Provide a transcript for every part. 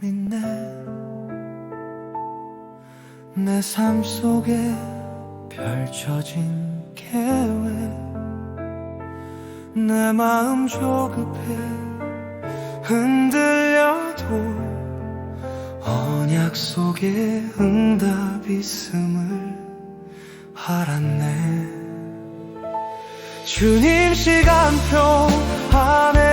믿네 내삶 속에 펼쳐진 계획 내 마음 조급해 흔들려도 언약 속에 응답 있음을 알았네. 주님 시간표 안에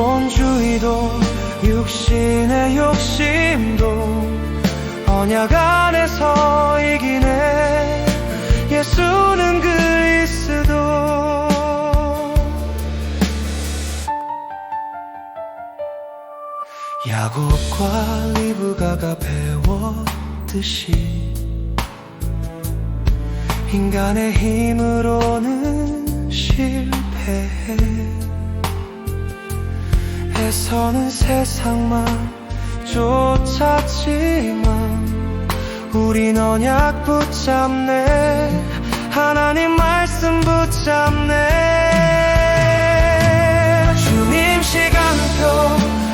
본주의도 육신의 욕심도 언약 안에서 이기네. 예수는 그리스도. 야곱과 리브가가 배웠듯이 인간의 힘으로는 실패해 애서는 세상만 쫓았지만 우린 언약 붙잡네. 하나님 말씀 붙잡네. 주님 시간표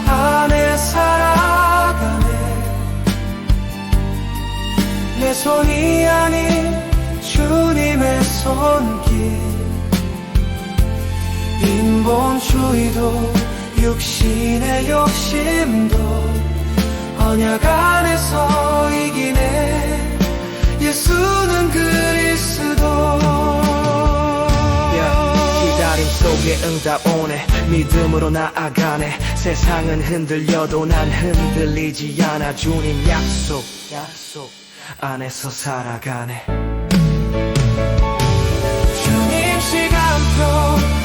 안에 살아가네. 내 손이 아닌 주님의 손길. 인본주의도 육신의 욕심도 언약 안에서 이기네. 예수는 그리스도. 기다림 속에 응답 오네. 믿음으로 나아가네. 세상은 흔들려도 난 흔들리지 않아. 주님 약속 약속 안에서 살아가네. 주님 시간표